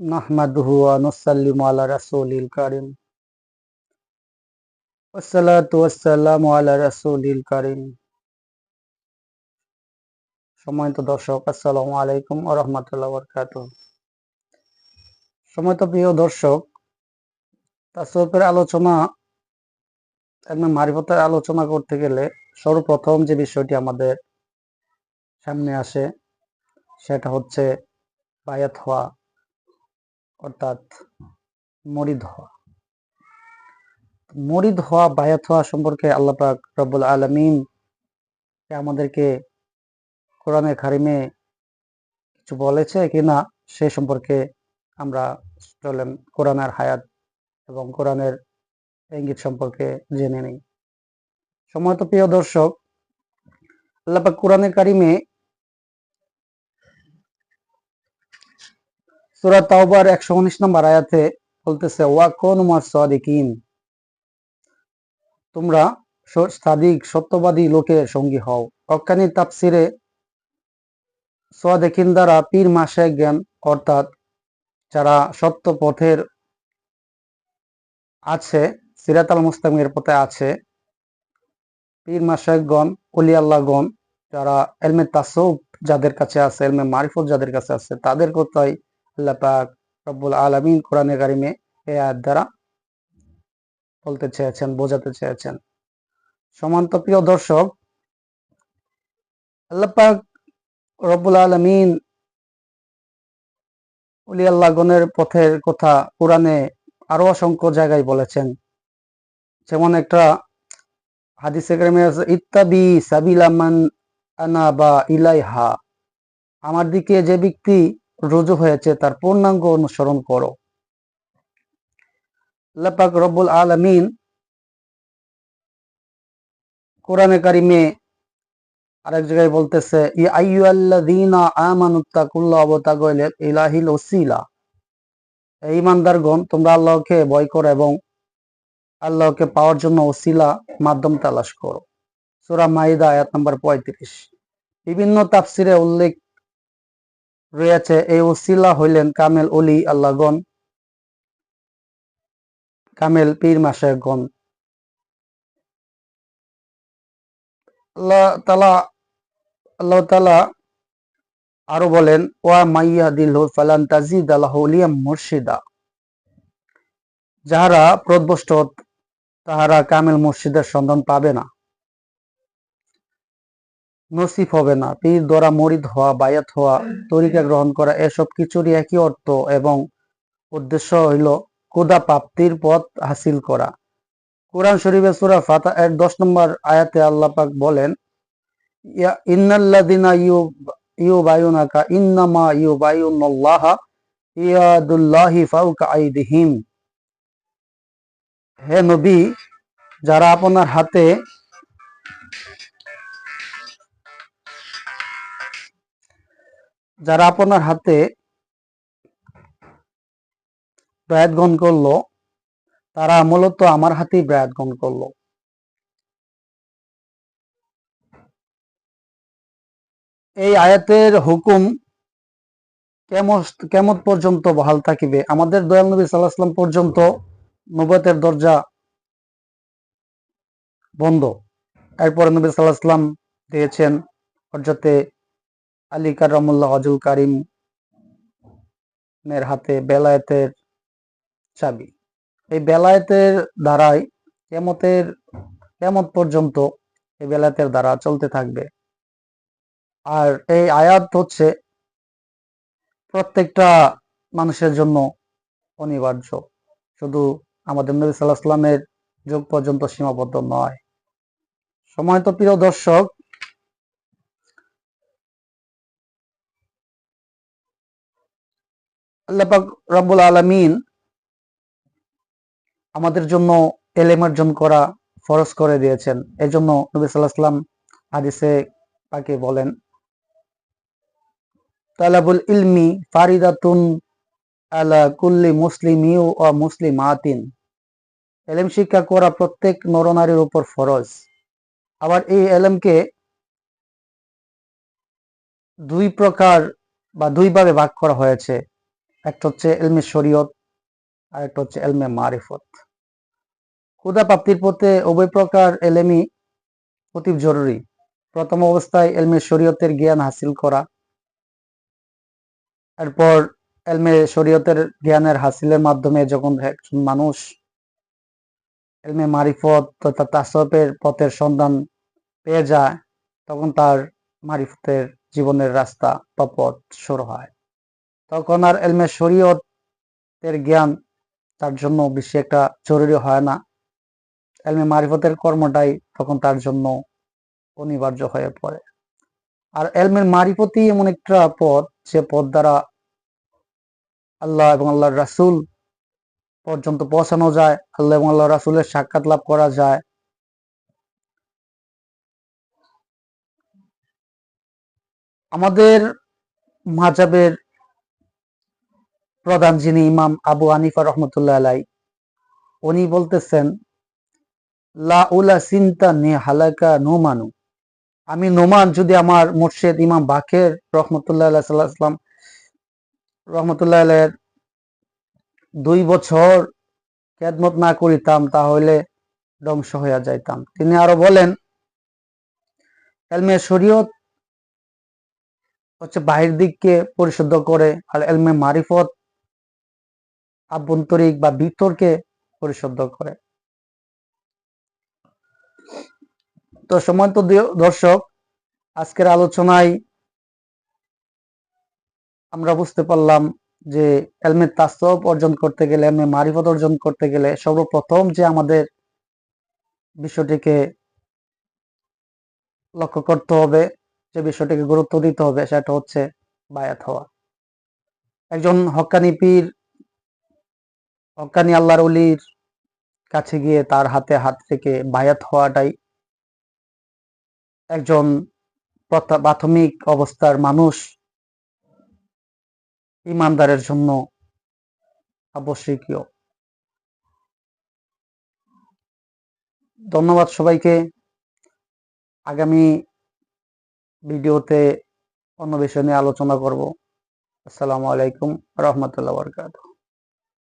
نحمده ونسلم على رسول الكريم والصلاة والسلام على رسول الكريم সম্মানিত দর্শক আসসালামু আলাইকুম ও রহমতুল্লাহ বরকাত সম্মানিত প্রিয় দর্শক তাসবের আলোচনা একদম মারিফতের আলোচনা করতে গেলে সর্বপ্রথম যে বিষয়টি আমাদের সামনে আসে সেটা হচ্ছে বায়াত হওয়া অর্থাৎ মরিদ হওয়া। মরিদ হওয়া, বায়াত হওয়া সম্পর্কে আল্লাহ পাক রব্বুল আলমিন আমাদেরকে কোরআনে কারিমে কিছু বলেছে কিনা সে সম্পর্কে আমরা চলেন কোরআনের হায়াত এবং কোরআনের ইঙ্গিত সম্পর্কে জেনে নিই। সময়ত প্রিয় দর্শক, আল্লাহ পাক কোরআনে কারিমে সুরা তাওবার একশো উনিশ নম্বর আয়াতে বলতেছে, ওয়া কোন সাদিকিন তোমরা সাদিক, সত্যবাদী লোকের সঙ্গী হও। অক্কানি তাপসিরে সোয়াদেকিন দ্বারা পীর মাসে জ্ঞান, অর্থাৎ যারা সত্য পথের আছে সিরাতাল মুস্তামির পথে আছে, পীর মাসায়কগণ অলি আল্লাহগণ, যারা এলমে তাসৌফ যাদের কাছে আছে, এলমে মারিফত যাদের কাছে আছে, তাদের কথাই আল্লাহ পাক রব্বুল আলমিন কোরআনে কারিমে এ আয়াত দ্বারা বলতে চেয়েছেন, বোঝাতে চেয়েছেন। সমান্ত প্রিয় দর্শক, আল্লাহ পাক রব্বুল আলমিন উলি আল্লাহ গণের পথের কথা কোরআনে আরও অসংখ্য জায়গায় বলেছেন। যেমন একটা হাদিসে গ্রামে আছে, ইত্তাবি সাবিলামান আনা বা ইলাইহা আমার দিকে যে ব্যক্তি রুজু হয়েছে, তার পূর্ণাঙ্গ অনুসরণ করো। আল্লাপাক রব্বুল আলমিন কোরআনে কারিমে আরেক জায়গায় বলতেছে ইলাহিল ওসিলা। ইমানদারগণ তোমরা আল্লাহকে ভয় করো এবং আল্লাহকে পাওয়ার জন্য ওসিলা মাধ্যম তালাশ করো। সুরা মাইদা আয়াত নম্বর পঁয়ত্রিশ। বিভিন্ন তাফসিরে উল্লেখ রয়েছে এই ওসিলা হইলেন কামেল অলি আল্লাহগণ, কামেল পীর মাসায়গণ আল্লাহ তালা তালা আরও বলেন, ওয়া মাইয়া দিল ফালান তাজিদ আল্লাহ মুর্শিদা। যাহারা প্রদবষ্ট তাহারা কামেল মুর্শিদের সন্ধান পাবে না। নসিফ হবে না। পীর দ্বারা মরিদ হওয়া, বায়াত হওয়া, তরিকা গ্রহণ করা, এসব কিছুরই একই অর্থ এবং উদ্দেশ্য হইল কোদা প্রাপ্তির পথ হাসিল করা। কোরআন শরীফের সুরা ফাতা এর দশ নম্বর আয়াতে আল্লাহ পাক বলেন ইন্নাল্লাদিনা ইউ ইউ বায়ুনাকা ইন্নামা ইউ বায়ুনাল্লাহ ইয়াদুল্লাহি ফাউকা আইদিহিম। হে নবী, যারা আপনার হাতে যারা আপনার হাতে ব্রায়াত গ্রহণ করল, তারা মূলত আমার হাতেই ব্রায়াত গ্রহণ করল। এই আয়াতের হুকুম কেমন পর্যন্ত বহাল থাকিবে? আমাদের দয়াল নবী সাল্লাহাম পর্যন্ত নবতের দরজা বন্ধ। এরপরে নবী সাল্লাহাম দিয়েছেন হরজতে আলী কারমুল্লাহ অজুল কারিম এর হাতে বেলায়েতের চাবি। এই বেলায়েতের দ্বারাই কেমতের, কেমত পর্যন্ত এই বেলায়েতের দ্বারা চলতে থাকবে। আর এই আয়াত হচ্ছে প্রত্যেকটা মানুষের জন্য অনিবার্য। শুধু আমাদের নবী সাল্লাহ সাল্লামের যুগ পর্যন্ত সীমাবদ্ধ নয়। সময় তো প্রিয় দর্শক আল্লাহ রব্বুল আলমিন আমাদের জন্য এলেম অর্জন করা ফরজ করে দিয়েছেন। এই জন্য নবী সাল্লাহ সাল্লাম হাদিসে তাকে বলেন, তালাবুল ইলমি ফারিদাতুন আলা কুল্লি মুসলিম ইউ ও মুসলিম আতিন এলেম শিক্ষা করা প্রত্যেক নরনারীর উপর ফরজ। আবার এই এলেমকে দুই প্রকার বা দুইভাবে ভাগ করা হয়েছে। একটা হচ্ছে এলমে শরীয়ত, আর একটা হচ্ছে এলমে মারিফত। ক্ষুদা প্রাপ্তির পথে উভয় প্রকার এলেমই অতি জরুরি। প্রথম অবস্থায় এলমে শরীয়তের জ্ঞান হাসিল করা, এরপর এলমে শরীয়তের জ্ঞানের হাসিলের মাধ্যমে যখন একজন মানুষ এলমে মারিফত তথা তাসবের পথের সন্ধান পেয়ে যায়, তখন তার মারিফতের জীবনের রাস্তা বা পথ শুরু হয়। তখন আর এলমে শরীয়তের জ্ঞান তার জন্য বেশি একটা জরুরি হয় না। এলমে মারিফতের কর্মটাই তখন তার জন্য অনিবার্য হয়ে পড়ে। আর এলমের মারিফতই এমন একটা পথ যে পথ দ্বারা আল্লাহ এবং আল্লাহর রাসুল পর্যন্ত পৌঁছানো যায়, আল্লাহ এবং আল্লাহ রাসূলের সাক্ষাৎ লাভ করা যায়। আমাদের মাজাবের প্রধান যিনি ইমাম আবু আনিফা রহমতুল্লাহ আলাই, উনি বলতেছেন, লা উলা সিন্তা নে হালাকা নোমানু। আমি নোমান যদি আমার মুর্শেদ ইমাম বাকের রহমতুল্লাহ রহমতুল্লাহ দুই বছর খেদমত না করিতাম, তাহলে ধ্বংস হইয়া যাইতাম। তিনি আরও বলেন, এলমে শরীয়ত হচ্ছে বাহির দিককে পরিশুদ্ধ করে, আর এলমে মারিফত আভ্যন্তরিক বা ভিতরকে পরিশুদ্ধ করে। তো সময় তো দর্শক, আজকের আলোচনায় আমরা বুঝতে পারলাম যে এলমে তাসব অর্জন করতে গেলে, এলমে মারিফত অর্জন করতে গেলে সর্বপ্রথম যে আমাদের বিষয়টিকে লক্ষ্য করতে হবে, যে বিষয়টিকে গুরুত্ব দিতে হবে, সেটা হচ্ছে বায়াত হওয়া। একজন হকানি পীর হকানি আল্লাহর উলির কাছে গিয়ে তার হাতে হাত থেকে বায়াত হওয়াটাই একজন প্রাথমিক অবস্থার মানুষ ইমানদারের জন্য আবশ্যকীয়। ধন্যবাদ সবাইকে। আগামী ভিডিওতে অন্য বিষয় নিয়ে আলোচনা করব। আসসালামু আলাইকুম রহমতুল্লাহ বরকাত